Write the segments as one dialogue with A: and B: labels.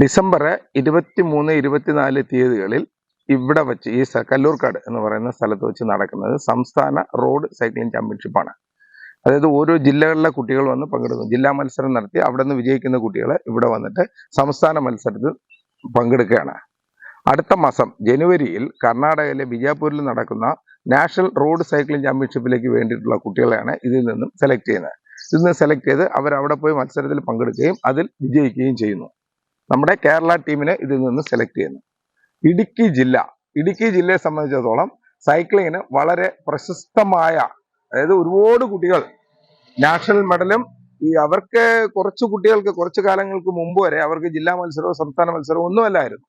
A: December ഇരുപത്തി മൂന്ന് ഇരുപത്തിനാല് തീയതികളിൽ ഇവിടെ വെച്ച് ഈ കല്ലൂർക്കാട് എന്ന് പറയുന്ന സ്ഥലത്ത് വെച്ച് നടക്കുന്നത് സംസ്ഥാന റോഡ് സൈക്ലിംഗ് ചാമ്പ്യൻഷിപ്പാണ്. അതായത് ഓരോ ജില്ലകളിലെ കുട്ടികൾ വന്ന് പങ്കെടുക്കും ജില്ലാ മത്സരം നടത്തി അവിടെ നിന്ന് വിജയിക്കുന്ന കുട്ടികൾ ഇവിടെ വന്നിട്ട് സംസ്ഥാന മത്സരത്തിൽ പങ്കെടുക്കുകയാണ്. അടുത്ത മാസം ജനുവരിയിൽ കർണാടകയിലെ ബിജാപൂരിൽ നടക്കുന്ന നാഷണൽ റോഡ് സൈക്ലിംഗ് ചാമ്പ്യൻഷിപ്പിലേക്ക് വേണ്ടിയിട്ടുള്ള കുട്ടികളെയാണ് ഇതിൽ നിന്നും സെലക്ട് ചെയ്യുന്നത്. ഇതിൽ നിന്ന് സെലക്ട് ചെയ്ത് അവർ അവിടെ പോയി മത്സരത്തിൽ പങ്കെടുക്കുകയും അതിൽ വിജയിക്കുകയും ചെയ്യുന്നു. നമ്മുടെ കേരള ടീമിനെ ഇതിൽ നിന്ന് സെലക്ട് ചെയ്യുന്നു. ഇടുക്കി ജില്ല ഇടുക്കി ജില്ലയെ സംബന്ധിച്ചിടത്തോളം സൈക്ലിങ്ങിന് വളരെ പ്രശസ്തമായ അതായത് ഒരുപാട് കുട്ടികൾ നാഷണൽ മെഡലും ഈ അവർക്ക് കുറച്ച് കുട്ടികൾക്ക് കുറച്ച് കാലങ്ങൾക്ക് മുമ്പ് വരെ അവർക്ക് ജില്ലാ മത്സരവും സംസ്ഥാന മത്സരവും ഒന്നുമല്ലായിരുന്നു.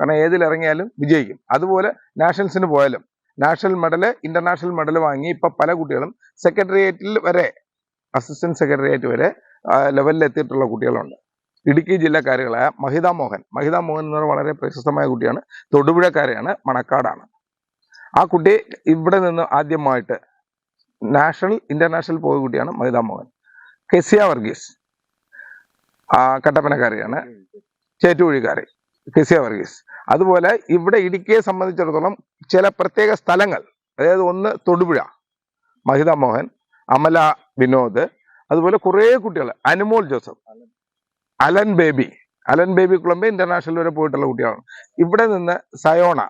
A: കാരണം ഏതിലിറങ്ങിയാലും വിജയിക്കും. അതുപോലെ നാഷണൽസിന് പോയാലും നാഷണൽ മെഡൽ ഇന്റർനാഷണൽ മെഡൽ വാങ്ങി ഇപ്പൊ പല കുട്ടികളും സെക്രട്ടേറിയറ്റിൽ വരെ അസിസ്റ്റന്റ് സെക്രട്ടേറിയറ്റ് വരെ ലെവലിൽ എത്തിയിട്ടുള്ള കുട്ടികളുണ്ട്. ഇടുക്കി ജില്ലക്കാരികളായ മഹിത മോഹൻ. മഹിത മോഹൻ എന്ന് പറഞ്ഞാൽ വളരെ പ്രശസ്തമായ കുട്ടിയാണ്. തൊടുപുഴക്കാരെയാണ് മണക്കാടാണ്. ആ കുട്ടി ഇവിടെ നിന്ന് ആദ്യമായിട്ട് നാഷണൽ ഇന്റർനാഷണൽ പോയ കുട്ടിയാണ് മഹിത മോഹൻ. കെസിയ വർഗീസ് കട്ടപ്പനക്കാരിയാണ്. ചേറ്റുകുഴിക്കാരി കെസിയ വർഗീസ്. അതുപോലെ ഇവിടെ ഇടുക്കിയെ സംബന്ധിച്ചിടത്തോളം ചില പ്രത്യേക സ്ഥലങ്ങൾ അതായത് ഒന്ന് തൊടുപുഴ മഹിത മോഹൻ അമല വിനോദ് അതുപോലെ കുറേ കുട്ടികൾ Anumol Joseph. Alan Baby. Alan Baby കുളമ്പ് ഇന്റർനാഷണൽ വരെ പോയിട്ടുള്ള കുട്ടിയാണ്. ഇവിടെ നിന്ന് സയോണ.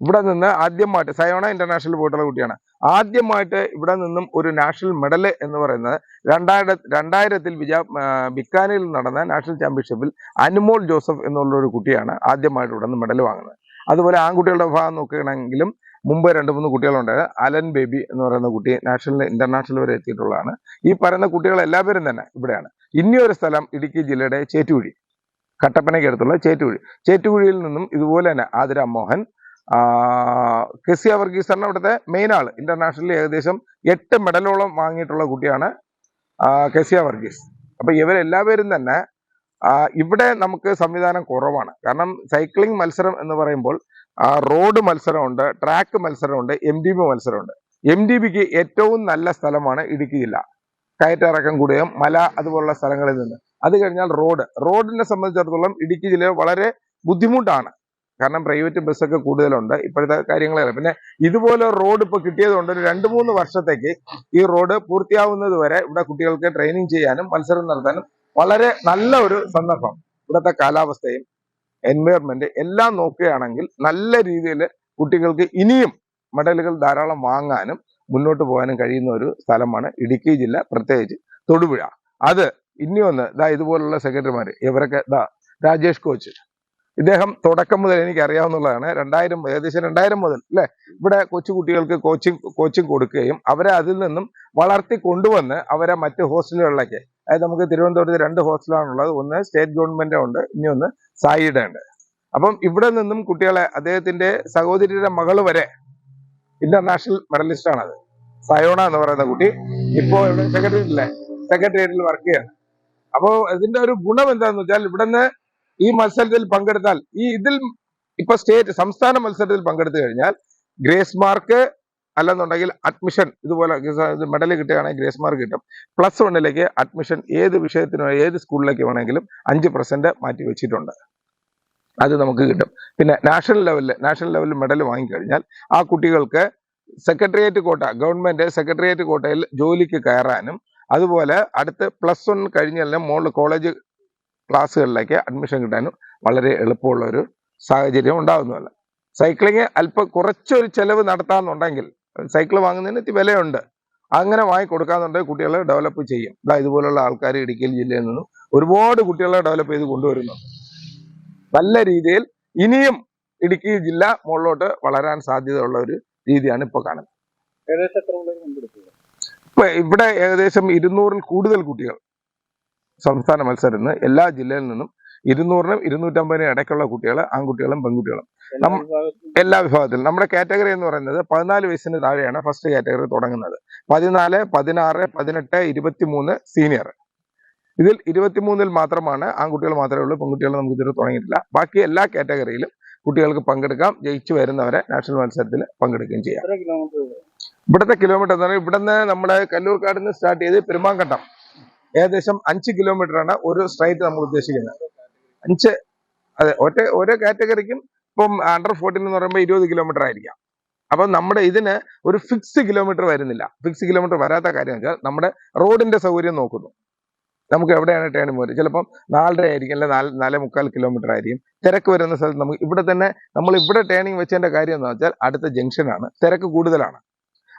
A: ഇവിടെ നിന്ന് ആദ്യമായിട്ട് സയോണ ഇന്റർനാഷണൽ പോയിട്ടുള്ള കുട്ടിയാണ്. ആദ്യമായിട്ട് ഇവിടെ നിന്നും ഒരു നാഷണൽ മെഡൽ എന്ന് പറയുന്നത് രണ്ടായിര രണ്ടായിരത്തിൽ വിജ ബിക്കാനയിൽ നടന്ന നാഷണൽ ചാമ്പ്യൻഷിപ്പിൽ അനുമോൾ ജോസഫ് എന്നുള്ള ഒരു കുട്ടിയാണ് ആദ്യമായിട്ട് ഇവിടെ നിന്ന് മെഡൽ വാങ്ങുന്നത്. അതുപോലെ ആൺകുട്ടികളുടെ ഭാഗം നോക്കുകയാണെങ്കിലും മുമ്പ് രണ്ട് മൂന്ന് കുട്ടികളുണ്ട്. അലൻ ബേബി എന്ന് പറയുന്ന കുട്ടി നാഷണൽ ഇന്റർനാഷണൽ വരെ എത്തിയിട്ടുള്ളതാണ്. ഈ പറയുന്ന കുട്ടികൾ എല്ലാവരും തന്നെ ഇവിടെയാണ്. ഇനിയൊരു സ്ഥലം ഇടുക്കി ജില്ലയുടെ ചേറ്റുകുഴി കട്ടപ്പനയ്ക്ക് അടുത്തുള്ള ചേറ്റുകുഴി. ചേറ്റുകുഴിയിൽ നിന്നും ഇതുപോലെ തന്നെ ആതിര മോഹൻ കെസിയ വർഗീസ് അവിടുത്തെ മെയിൻ ആൾ ഇന്റർനാഷണലിൽ ഏകദേശം എട്ട് മെഡലോളം വാങ്ങിയിട്ടുള്ള കുട്ടിയാണ് കെസിയ വർഗീസ്. അപ്പൊ ഇവരെല്ലാവരും തന്നെ ഇവിടെ നമുക്ക് സംവിധാനം കുറവാണ്. കാരണം സൈക്ലിംഗ് മത്സരം എന്ന് പറയുമ്പോൾ റോഡ് മത്സരമുണ്ട് ട്രാക്ക് മത്സരമുണ്ട് എം ഡി ബി മത്സരമുണ്ട്. എം ഡി ബിക്ക് ഏറ്റവും നല്ല സ്ഥലമാണ് ഇടുക്കി ജില്ല. കയറ്റിറക്കം കൂടുകയും മല അതുപോലുള്ള സ്ഥലങ്ങളിൽ നിന്ന്. അത് കഴിഞ്ഞാൽ റോഡ്. റോഡിനെ സംബന്ധിച്ചിടത്തോളം ഇടുക്കി ജില്ലയിൽ വളരെ ബുദ്ധിമുട്ടാണ്. കാരണം പ്രൈവറ്റ് ബസ്സൊക്കെ കൂടുതലുണ്ട്. ഇപ്പോഴത്തെ കാര്യങ്ങളല്ല പിന്നെ ഇതുപോലെ റോഡ് ഇപ്പോൾ കിട്ടിയതുകൊണ്ട് ഒരു രണ്ട് മൂന്ന് വർഷത്തേക്ക് ഈ റോഡ് പൂർത്തിയാവുന്നത് വരെ ഇവിടെ കുട്ടികൾക്ക് ട്രെയിനിങ് ചെയ്യാനും മത്സരം നടത്താനും വളരെ നല്ല ഒരു സന്ദർഭം. ഇവിടുത്തെ കാലാവസ്ഥയും എൻവയറമെന്റ് എല്ലാം നോക്കുകയാണെങ്കിൽ നല്ല രീതിയിൽ കുട്ടികൾക്ക് ഇനിയും മെഡലുകൾ ധാരാളം വാങ്ങാനും മുന്നോട്ട് പോകാനും കഴിയുന്ന ഒരു സ്ഥലമാണ്. ഇടുക്കി ജില്ല പ്രത്യേകിച്ച് തൊടുപുഴ. അത് ഇനി ഒന്ന് ദാ ഇതുപോലുള്ള സെക്രട്ടറിമാർ ഇവരൊക്കെ ദാ രാജേഷ് കോച്ച്. ഇദ്ദേഹം തുടക്കം മുതൽ എനിക്ക് അറിയാവുന്നതാണ് രണ്ടായിരം ഏകദേശം രണ്ടായിരം മുതൽ അല്ലെ? ഇവിടെ കൊച്ചുകുട്ടികൾക്ക് കോച്ചിങ് കോച്ചിങ് കൊടുക്കുകയും അവരെ അതിൽ നിന്നും വളർത്തി കൊണ്ടുവന്ന് അവരെ മറ്റ് ഹോസ്റ്റലുകളിലേക്ക് അതായത് നമുക്ക് തിരുവനന്തപുരത്ത് രണ്ട് ഹോസ്റ്റലാണുള്ളത്. ഒന്ന് സ്റ്റേറ്റ് ഗവൺമെന്റ് ഉണ്ട് ഇനി ഒന്ന് സായിയുടെ ഉണ്ട്. അപ്പം ഇവിടെ നിന്നും കുട്ടികളെ അദ്ദേഹത്തിന്റെ സഹോദരിയുടെ മകൾ വരെ ഇന്റർനാഷണൽ മെഡലിസ്റ്റ് അത് സയോണ എന്ന് പറയുന്ന കുട്ടി ഇപ്പോ ഇവിടെ സെക്രട്ടേറിയറ്റിലെ സെക്രട്ടേറിയറ്റിൽ വർക്ക് ചെയ്യാണ്. അപ്പോ ഇതിന്റെ ഒരു ഗുണം എന്താന്ന് വെച്ചാൽ ഇവിടുന്ന് ഈ മത്സരത്തിൽ പങ്കെടുത്താൽ ഈ ഇതിൽ ഇപ്പൊ സ്റ്റേറ്റ് സംസ്ഥാന മത്സരത്തിൽ പങ്കെടുത്തു കഴിഞ്ഞാൽ ഗ്രേസ് മാർക്ക് അല്ലെന്നുണ്ടെങ്കിൽ അഡ്മിഷൻ ഇതുപോലെ മെഡൽ കിട്ടുകയാണെങ്കിൽ ഗ്രേസ് മാർക്ക് കിട്ടും. പ്ലസ് വണ്ണിലേക്ക് അഡ്മിഷൻ ഏത് വിഷയത്തിനോ ഏത് സ്കൂളിലേക്ക് വേണമെങ്കിലും അഞ്ച് പെർസെന്റ് മാറ്റി വെച്ചിട്ടുണ്ട്. അത് നമുക്ക് കിട്ടും. പിന്നെ നാഷണൽ ലെവലിൽ നാഷണൽ ലെവലിൽ മെഡൽ വാങ്ങിക്കഴിഞ്ഞാൽ ആ കുട്ടികൾക്ക് സെക്രട്ടേറിയറ്റ് കോട്ട ഗവൺമെന്റ് സെക്രട്ടേറിയറ്റ് കോട്ടയിൽ ജോലിക്ക് കയറാനും അതുപോലെ അടുത്ത് പ്ലസ് വൺ കഴിഞ്ഞാൽ മോൾ കോളേജ് ക്ലാസ്സുകളിലേക്ക് അഡ്മിഷൻ കിട്ടാനും വളരെ എളുപ്പമുള്ള ഒരു സാഹചര്യം ഉണ്ടാകുന്നതല്ല സൈക്ലിങ് അല്പം കുറച്ചൊരു ചെലവ് നടത്താമെന്നുണ്ടെങ്കിൽ സൈക്കിൾ വാങ്ങുന്നതിന് ഇത്തിരി വിലയുണ്ട്. അങ്ങനെ വാങ്ങി കൊടുക്കാന്നുണ്ടെങ്കിൽ കുട്ടികളെ ഡെവലപ്പ് ചെയ്യും. ഇതാ ഇതുപോലുള്ള ആൾക്കാർ ഇടുക്കി ജില്ലയിൽ നിന്നും ഒരുപാട് കുട്ടികളെ ഡെവലപ്പ് ചെയ്ത് കൊണ്ടുവരുന്നുണ്ട്. നല്ല രീതിയിൽ ഇനിയും ഇടുക്കി ജില്ല മുകളിലോട്ട് വളരാൻ സാധ്യതയുള്ള ഒരു രീതിയാണ് ഇപ്പോൾ കാണുന്നത്. ഇപ്പൊ ഇവിടെ ഏകദേശം ഇരുന്നൂറിൽ കൂടുതൽ കുട്ടികൾ സംസ്ഥാന മത്സരത്തിന് എല്ലാ ജില്ലയിൽ നിന്നും ഇരുന്നൂറിനും ഇരുന്നൂറ്റമ്പതിനും ഇടയ്ക്കുള്ള കുട്ടികൾ ആൺകുട്ടികളും പെൺകുട്ടികളും.
B: എല്ലാ വിഭാഗത്തിലും.
A: നമ്മുടെ കാറ്റഗറി എന്ന് പറയുന്നത് പതിനാല് വയസ്സിന് താഴെയാണ് ഫസ്റ്റ് കാറ്റഗറി തുടങ്ങുന്നത്. പതിനാല് പതിനാറ് പതിനെട്ട് ഇരുപത്തിമൂന്ന് സീനിയർ. ഇതിൽ ഇരുപത്തിമൂന്നിൽ മാത്രമാണ് ആൺകുട്ടികൾ മാത്രമേ ഉള്ളൂ പെൺകുട്ടികൾ നമുക്ക് ഇതുവരെ തുടങ്ങിയിട്ടില്ല. ബാക്കി എല്ലാ കാറ്റഗറിയിലും കുട്ടികൾക്ക് പങ്കെടുക്കാം ജയിച്ചു വരുന്നവരെ നാഷണൽ മത്സരത്തിൽ പങ്കെടുക്കുകയും ചെയ്യാം. ഇവിടുത്തെ കിലോമീറ്റർ എന്ന് പറഞ്ഞാൽ ഇവിടുന്ന് നമ്മുടെ കല്ലൂർക്കാട് നിന്ന് സ്റ്റാർട്ട് ചെയ്ത് പെരുമാങ്കട്ടം ഏകദേശം അഞ്ച് കിലോമീറ്റർ ആണ് ഒരു സ്ട്രൈറ്റ് നമ്മൾ ഉദ്ദേശിക്കുന്നത്. അഞ്ച് അതെ ഒറ്റ ഓരോ കാറ്റഗറിക്കും ഇപ്പം അണ്ടർ ഫോർട്ടീൻ എന്ന് പറയുമ്പോൾ ഇരുപത് കിലോമീറ്റർ ആയിരിക്കാം. അപ്പം നമ്മുടെ ഇതിന് ഒരു ഫിക്സ് കിലോമീറ്റർ വരുന്നില്ല. ഫിക്സ് കിലോമീറ്റർ വരാത്ത കാര്യം വെച്ചാൽ നമ്മുടെ റോഡിന്റെ സൗകര്യം നോക്കുന്നു. നമുക്ക് എവിടെയാണ് ട്രെയിൻ പോയത്? ചിലപ്പം നാലര ആയിരിക്കും അല്ലെ നാല് നാല് മുക്കാൽ കിലോമീറ്റർ ആയിരിക്കും. തിരക്ക് വരുന്ന സ്ഥലത്ത് നമുക്ക് ഇവിടെ തന്നെ നമ്മൾ ഇവിടെ ട്രെയിനിങ് വെച്ചതിന്റെ കാര്യം എന്ന് വെച്ചാൽ അടുത്ത ജംഗ്ഷനാണ് തിരക്ക് കൂടുതലാണ്.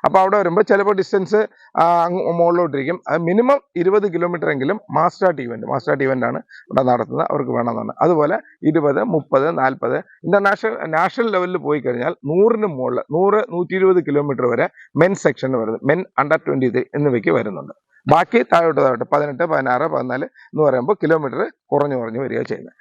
A: അപ്പോൾ അവിടെ വരുമ്പോൾ ചിലപ്പോൾ ഡിസ്റ്റൻസ് മുകളിലോട്ടിരിക്കും. അത് മിനിമം ഇരുപത് കിലോമീറ്റർ എങ്കിലും മാസ്റ്റാർട്ട് ഇവന്റ് മാസ്റ്റാർട്ട് ഇവന്റ് ആണ് ഇവിടെ നടത്തുന്നത്. അവർക്ക് വേണമെന്നാണ്. അതുപോലെ ഇരുപത് മുപ്പത് നാൽപ്പത് ഇന്റർനാഷണൽ നാഷണൽ ലെവലിൽ പോയി കഴിഞ്ഞാൽ നൂറിന് മുകളിൽ നൂറ് നൂറ്റി കിലോമീറ്റർ വരെ മെൻ സെക്ഷൻ വരുന്നത്. മെൻ അണ്ടർ ട്വന്റി എന്നിവയ്ക്ക് വരുന്നുണ്ട്. ബാക്കി താഴോട്ട് താഴോട്ട് പതിനെട്ട് പതിനാറ് പതിനാല് എന്ന് പറയുമ്പോൾ കിലോമീറ്റർ കുറഞ്ഞു കുറഞ്ഞു വരിക ചെയ്യുന്നത്.